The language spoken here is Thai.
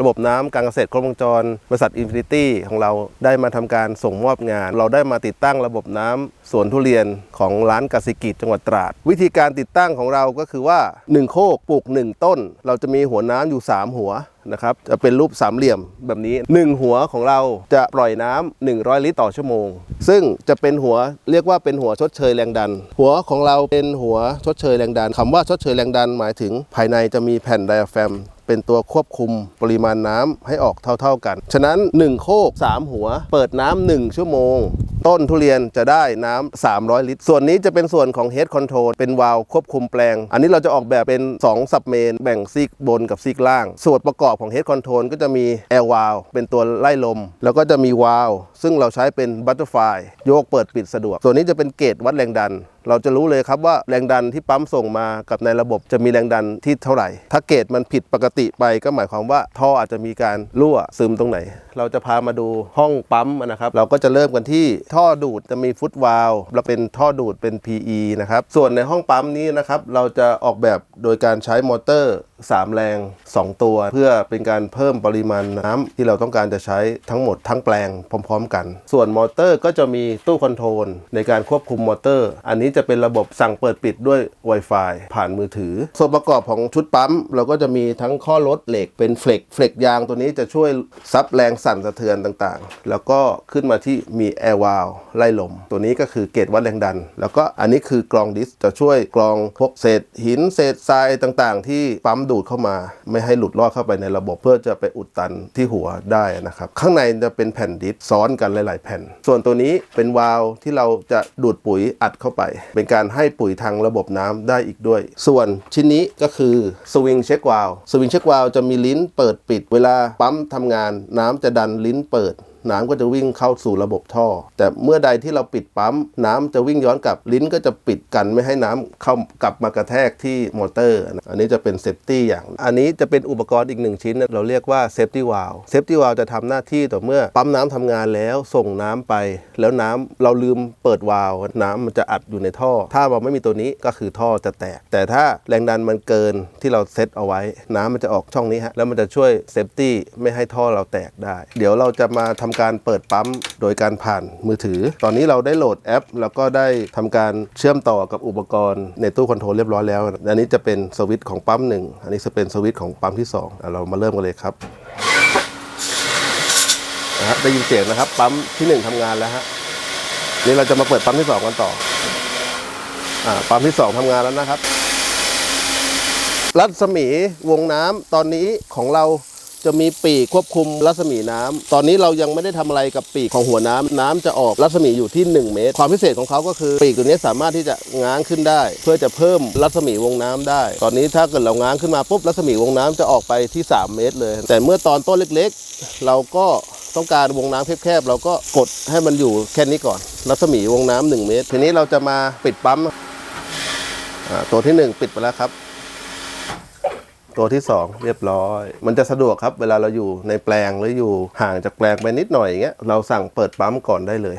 ระบบน้ำการเกษตรครบวงจร บริษัทอินฟินิตี้ของเราได้มาทำการส่งมอบงาน เราได้มาติดตั้งระบบน้ำสวนทุเรียนของร้านกสิกิจจังหวัดตราด วิธีการติดตั้งของเราก็คือว่า 1 โคกปลูก 1 ต้น เราจะมีหัวน้ำอยู่ 3 หัวนะครับจะเป็นรูปสามเหลี่ยมแบบนี้ 1 หัวของเราจะปล่อยน้ำ100 ลิตรต่อชั่วโมง ซึ่งจะเป็นหัวเรียกว่าเป็นหัวชดเชยแรงดัน หัวของเราเป็นหัวชดเชยแรงดันคำว่าชดเชยแรงดันหมายถึง ภายในจะมีแผ่นไดอะแฟม เป็นตัวควบคุมปริมาณน้ำให้ออกเท่า ๆกัน ฉะนั้น 1 โคก 3 หัว เปิดน้ำ1ชั่วโมง ต้นทุเรียนจะได้น้ำ300 ลิตร ส่วนนี้จะเป็นส่วนของ Head Control เป็นวาล์วควบคุมแปลง อันนี้เราจะออกแบบเป็น 2 สับเมน แบ่งซีกบนกับซีกล่าง ส่วนประกอบของ Head Control ก็จะมี Air Valve เป็นตัวไล่ลม แล้วก็จะมีวาล์วซึ่งเราใช้เป็น Butterfly โยกเปิดปิดสะดวก ส่วนนี้จะเป็นเกจวัดแรงดัน เราจะรู้เลยครับว่าแรงดันที่ปั๊มส่งมากับในระบบจะมีแรงดันที่เท่าไหร่ ถ้าเกจมันผิดปกติไปก็หมายความว่าท่ออาจจะมีการรั่วซึมตรงไหน เราจะพามาดูห้องปั๊มนะครับ เราก็จะเริ่มกันที่ท่อดูดจะมีฟุตวาลวเราเป็นท่อดูดเป็น PE นะครับ ส่วนในห้องปั๊มนี้นะครับเราจะออกแบบโดยการใช้มอเตอร์3 แรง 2 ตัว เพื่อเป็นการเพิ่มปริมาณน้ำที่เราต้องการจะใช้ทั้งหมดทั้งแปลงพร้อม ๆ กัน ส่วนมอเตอร์ก็จะมีตู้คอนโทรลในการควบคุมมอเตอร์ อันนี้จะเป็นระบบสั่งเปิดปิดด้วย Wi-Fi ผ่านมือถือ ส่วนประกอบของชุดปั๊ม เราก็จะมีทั้งข้อลดเหล็กเป็นเฟล็กเฟล็กยางตัวนี้จะช่วยซับแรงสั่นสะเทือนต่างๆ แล้วก็ขึ้นมาที่มีแอร์วาลไล่ลม ตัวนี้ก็คือเกจวัดแรงดัน แล้วก็อันนี้คือกรองดิสจะช่วยกรองพวกเศษหินเศษทรายต่างๆ ที่ปั๊มดูดเข้ามา ไม่ให้หลุดลอดเข้าไปในระบบเพื่อจะไปอุดตันที่หัวได้นะครับ ข้างในจะเป็นแผ่นดิสซ้อนกันหลาย ๆ แผ่น ส่วนตัวนี้เป็นวาล์วที่เราจะดูดปุ๋ยอัดเข้าไป เป็นการให้ปุ๋ยทางระบบน้ำได้อีกด้วย ส่วนชิ้นนี้ก็คือสวิงเช็ควาล์วสวิงเช็ควาล์วจะมีลิ้นเปิดปิด เวลาปั๊มทำงาน น้ำจะดันลิ้นเปิด น้ำก็จะวิ่งเข้าสู่ระบบท่อ แต่เมื่อใดที่เราปิดปั๊ม น้ำจะวิ่งย้อนกลับลิ้นก็จะปิดกันไม่ให้น้ำเข้ากลับมากระแทกที่มอเตอร์ อันนี้จะเป็นเซฟตี้อย่าง อันนี้จะเป็นอุปกรณ์อีกหนึ่งชิ้น เราเรียกว่าเซฟตี้วาลเซฟตี้วาลจะทำหน้าที่ต่อเมื่อปั๊มน้ำทำงานแล้วส่งน้ำไป แล้วน้ำเราลืมเปิดวาลน้ำมันจะอัดอยู่ในท่อ ถ้าเราไม่มีตัวนี้ก็คือท่อจะแตก แต่ถ้าแรงดันมันเกินที่เราเซตเอาไว้ น้ำมันจะออกช่องนี้ฮะแล้วมันจะช่วยเซฟตี้ไม่ให้ท่อเราแตกได้ เดี๋ยวเราจะมาทำการเปิดปั๊มโดยการผ่านมือถือ ตอนนี้เราได้โหลดแอป แล้วก็ได้ทำการเชื่อมต่อกับอุปกรณ์ในตู้คอนโทรลเรียบร้อยแล้ว อันนี้จะเป็นสวิตช์ของปั๊มหนึ่งอันนี้จะเป็นสวิตช์ของปั๊มที่สองเรามาเริ่มกันเลยครับนะฮะได้ยินเสียงนะครับ ปั๊มที่หนึ่งทำงานแล้วฮะนี่เราจะมาเปิดปั๊มที่สองกันต่ออ่าปั๊มที่สองทำงานแล้วนะครับ รัศมีวงน้ำตอนนี้ของเรา จะมีปีกควบคุมรัศมีน้ำตอนนี้เรายังไม่ได้ทำอะไรกับปีกของหัวน้ำน้ำจะออกรัศมีอยู่ที่ 1 เมตร ความพิเศษของเขาก็คือปีกตัวนี้สามารถที่จะง้างขึ้นได้ เพื่อจะเพิ่มรัศมีวงน้ำได้ ตอนนี้ถ้าเกิดเราง้างขึ้นมาปุ๊บรัศมีวงน้ำจะออกไปที่ 3 เมตรเลย แต่เมื่อตอนต้นเล็กๆ เราก็ต้องการวงน้ำแคบๆเราก็กดให้มันอยู่แค่นี้ก่อน รัศมีวงน้ำหนึ่งเมตร ทีนี้เราจะมาปิดปั๊มตัวที่หนึ่งปิดไปแล้วครับ ตัวที่ 2 เรียบร้อย มันจะสะดวกครับเวลาเราอยู่ในแปลงหรืออยู่ห่างจากแปลงไปนิดหน่อยอย่างเงี้ยเราสั่งเปิดปั๊มก่อนได้เลย